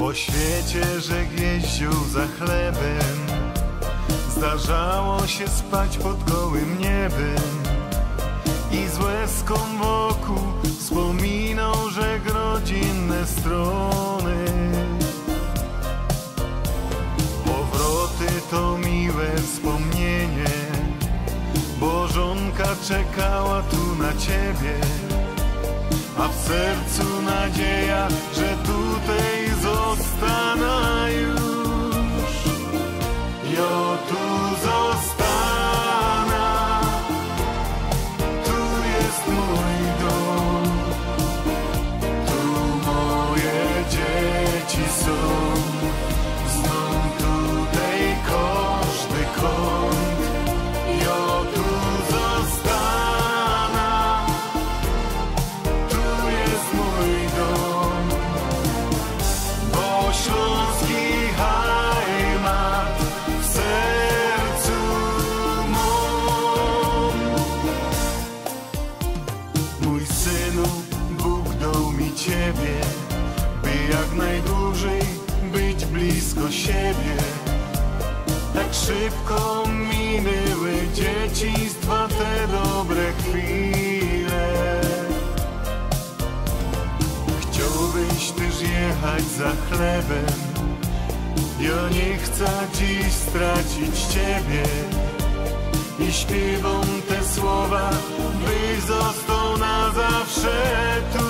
Po świecie, że jeździł za chlebem Zdarzało się spać pod gołym niebem. I z łezką wokół wspominał, że rodzinne strony. Powroty to miłe wspomnienie Bo żonka czekała tu na ciebie. A w sercu nadzieja, że tutaj zostanę już. Ja tu zostanę, siebie. Tak szybko minęły dzieciństwa te dobre chwile. Chciałbyś też jechać za chlebem Ja nie chcę dziś stracić ciebie I śpiewam te słowa Byś został na zawsze tu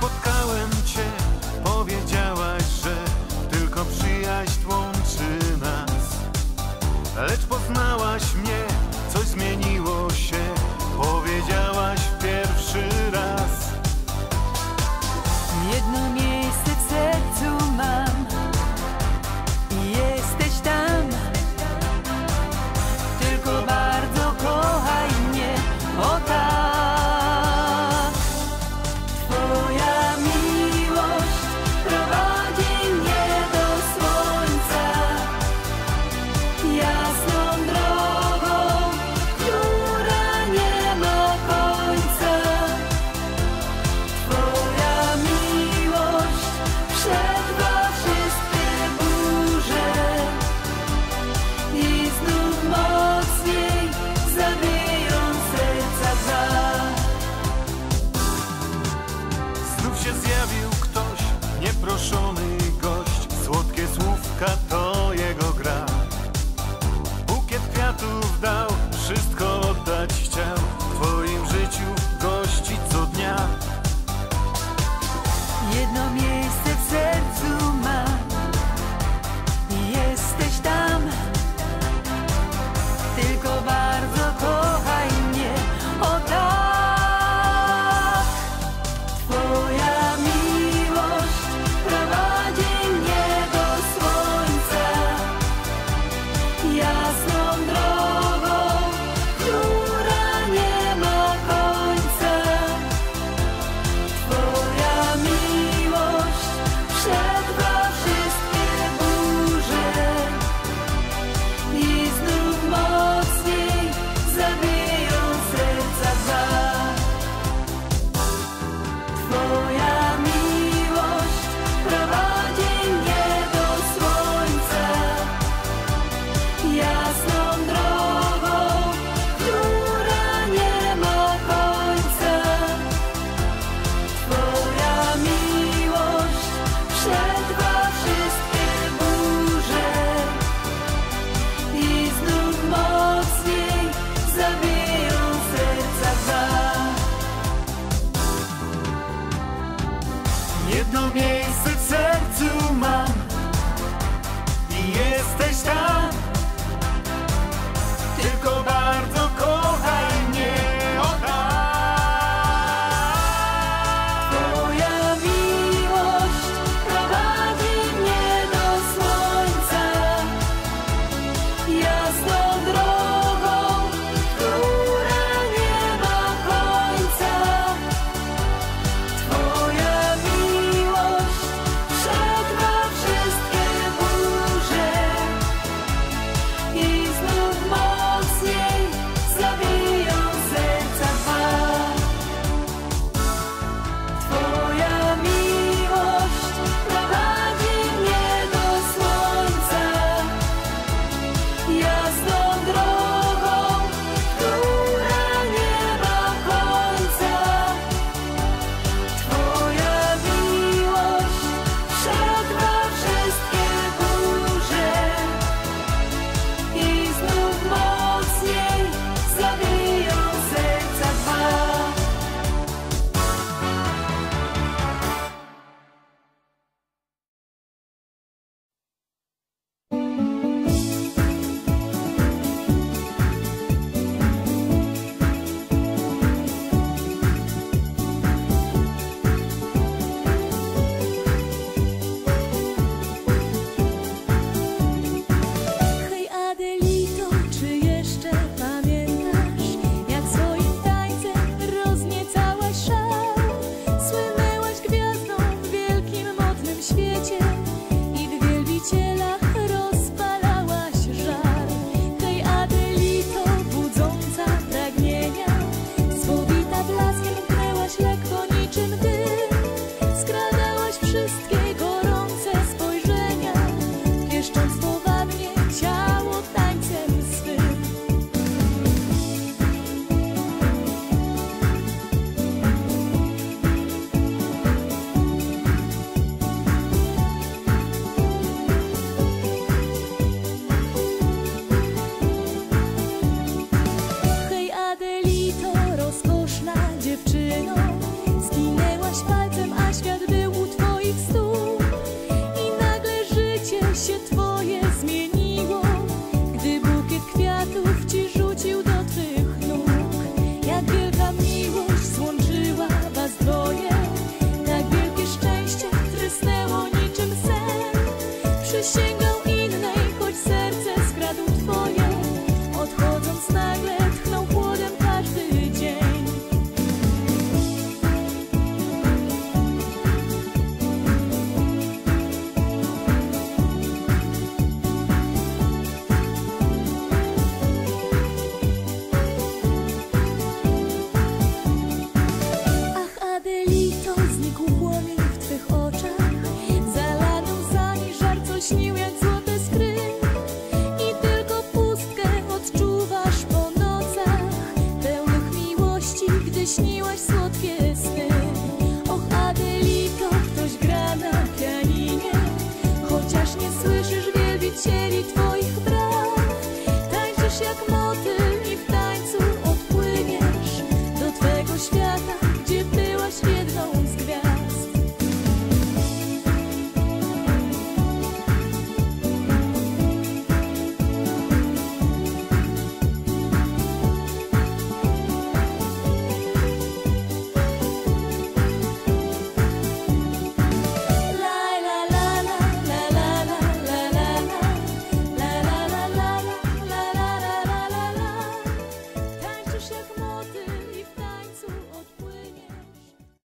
podcast.